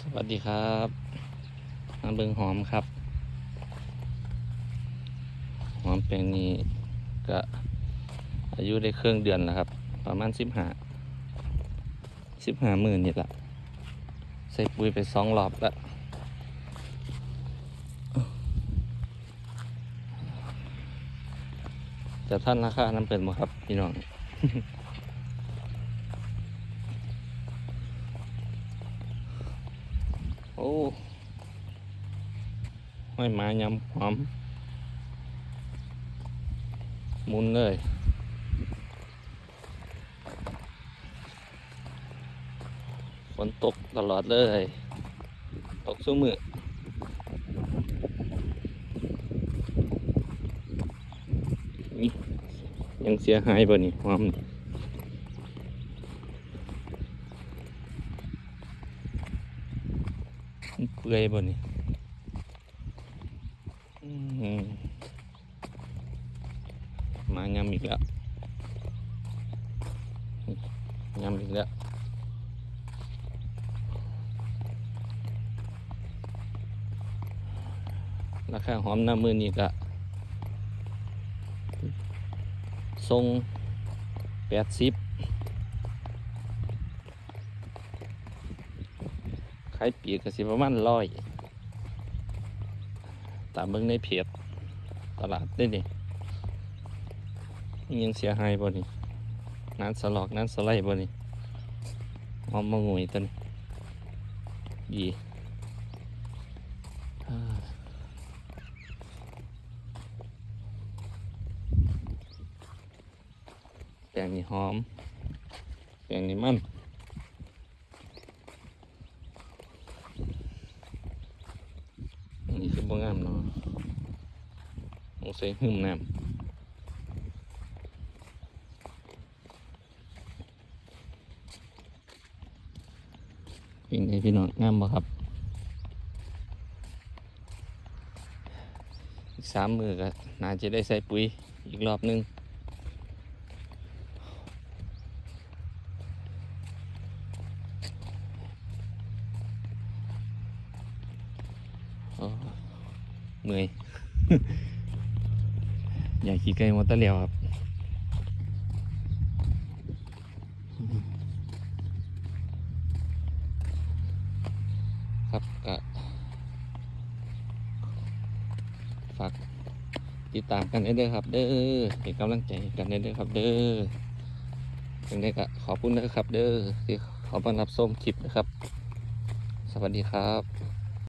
สวัสดีครับน้ำเบิงหอมครับ หอมแปลงนี้ก็อายุได้เครื่องเดือนแล้วครับ ประมาณสิบห้าสิบห้าหมื่นนี่แหละใส่ปุ๋ยไปสองรอบแล้วจะท่านราคาน้ำเป็นบ่ครับ พี่น้อง โอ้ห้อยมายำหอมมุนเลยฝนตกตลอดเลย ตกสู้มือยังเสียหายบ่นี่หอมนี่ มันเปื่อยบ่นี่มมายำอีกแล้วยำอีกแล้วราคาหอมหน้ามือนี่ก็ทรงแปดสิบขายปีกก็สิประมาณร้อยตามเบิ่งในเพจตลาดได้นี่นี่ยังเสียหายบ่นี่น้ำสลอกน้ำสไลด์บ่นี่หอมมะงวยตันดีอ่าแปลงนี้หอมแปลงนี้มันอันนี้คือ บงามเนาะสงสัยหึมน้ำเป็นไงพี่น้องงามบ่ครับ อีกสามมือก็น่าจะได้ใส่ปุ๋ยอีกรอบนึงโอ้ เมื่อยอยากขี่ไก่มอเตอร์เลียวครับครับก็ฝากติดตามกันเด้อครับ เด้อเป็นกำลังใจกันเด้อครับ เด้อยังไงก็ขอบคุณนะครับ เด้อที่ขอมารับส้มคลิปนะครับ สวัสดีครับ